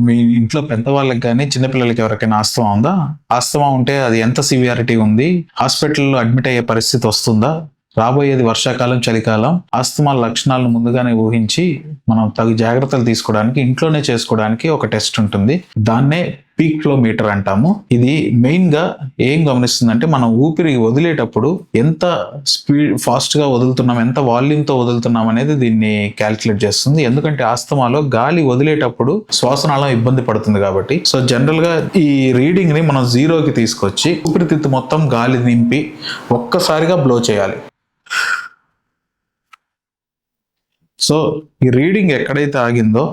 మీ ఇంట్లో పెద్దవాళ్ళకి కానీ చిన్నపిల్లలకి ఎవరికైనా ఆస్తమా ఉందా? ఆస్తమా ఉంటే అది ఎంత సివియారిటీ ఉంది? హాస్పిటల్లో అడ్మిట్ అయ్యే పరిస్థితి వస్తుందా? రాబోయేది వర్షాకాలం చలికాలం ఆస్తమా లక్షణాలను ముందుగానే ఊహించి మనం తగు జాగ్రత్తలు తీసుకోవడానికి ఇంట్లోనే చేసుకోవడానికి ఒక టెస్ట్ ఉంటుంది. దాన్నే పీక్లోమీటర్ అంటాము. ఇది మెయిన్గా ఏం గమనిస్తుందంటే మనం ఊపిరి వదిలేటప్పుడు ఎంత స్పీడ్ ఫాస్ట్గా వదులుతున్నాం ఎంత వాల్యూమ్తో వదులుతున్నాం అనేది దీన్ని క్యాల్కులేట్ చేస్తుంది. ఎందుకంటే ఆస్తమాలో గాలి వదిలేటప్పుడు శ్వాసనాళం ఇబ్బంది పడుతుంది కాబట్టి. సో జనరల్గా ఈ రీడింగ్ని మనం జీరోకి తీసుకొచ్చి ఊపిరితిత్తు మొత్తం గాలి నింపి ఒక్కసారిగా బ్లో చేయాలి. సో ఈ రీడింగ్ ఎక్కడైతే ఆగిందో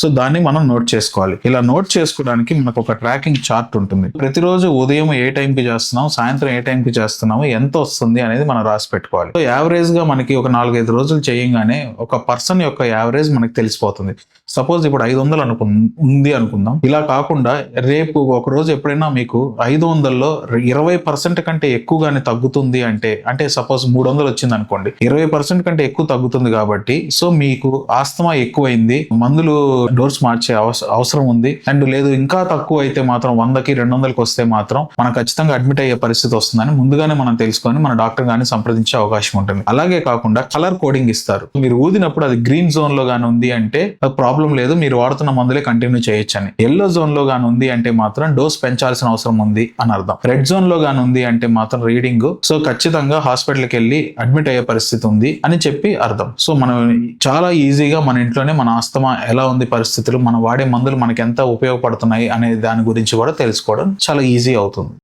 సో దాన్ని మనం నోట్ చేసుకోవాలి. ఇలా నోట్ చేసుకోవడానికి మనకు ఒక ట్రాకింగ్ చార్ట్ ఉంటుంది. ప్రతిరోజు ఉదయం ఏ టైంకి చేస్తున్నాం సాయంత్రం ఏ టైంకి చేస్తున్నాము ఎంత వస్తుంది అనేది మనం రాసి పెట్టుకోవాలి. సో యావరేజ్గా మనకి ఒక నాలుగైదు రోజులు చేయంగానే ఒక పర్సన్ యొక్క యావరేజ్ మనకి తెలిసిపోతుంది. సపోజ్ ఇప్పుడు ఐదు వందలు అనుకు ఉంది అనుకుందాం. ఇలా కాకుండా రేపు ఒక రోజు ఎప్పుడైనా మీకు ఐదు వందల్లో ఇరవై పర్సెంట్ కంటే ఎక్కువగానే తగ్గుతుంది అంటే అంటే సపోజ్ మూడు వందలు వచ్చింది అనుకోండి ఇరవై పర్సెంట్ కంటే ఎక్కువ తగ్గుతుంది కాబట్టి సో మీకు ఆస్తమా ఎక్కువైంది మందులు డోర్స్ మార్చే అవస- అవసరం ఉంది. అండ్ లేదు ఇంకా తక్కువ అయితే మాత్రం వందకి రెండు వందలకి వస్తే మాత్రం మనం ఖచ్చితంగా అడ్మిట్ అయ్యే పరిస్థితి వస్తుందని ముందుగానే మనం తెలుసుకొని మన డాక్టర్ గాని సంప్రదించే అవకాశం ఉంటుంది. అలాగే కాకుండా కలర్ కోడింగ్ ఇస్తారు. మీరు ఊదినప్పుడు అది గ్రీన్ జోన్లో గాని ఉంది అంటే ప్రాబ్లం లేదు మీరు వాడుతున్న మందులే కంటిన్యూ చేయొచ్చని. ఎల్లో జోన్లో గాని ఉంది అంటే మాత్రం డోస్ పెంచాల్సిన అవసరం ఉంది అని అర్థం. రెడ్ జోన్లో గాని ఉంది అంటే మాత్రం రీడింగ్ సో ఖచ్చితంగా హాస్పిటల్కి వెళ్ళి అడ్మిట్ అయ్యే పరిస్థితి ఉంది అని చెప్పి అర్థం. సో మనం చాలా ఈజీగా మన ఇంట్లోనే మన ఆస్తమా ఎలా ఉంది పరిస్థితులు మనం వాడే మందులు మనకి ఎంత ఉపయోగపడుతున్నాయి అనే దాని గురించి కూడా తెలుసుకోవడం చాలా ఈజీ అవుతుంది.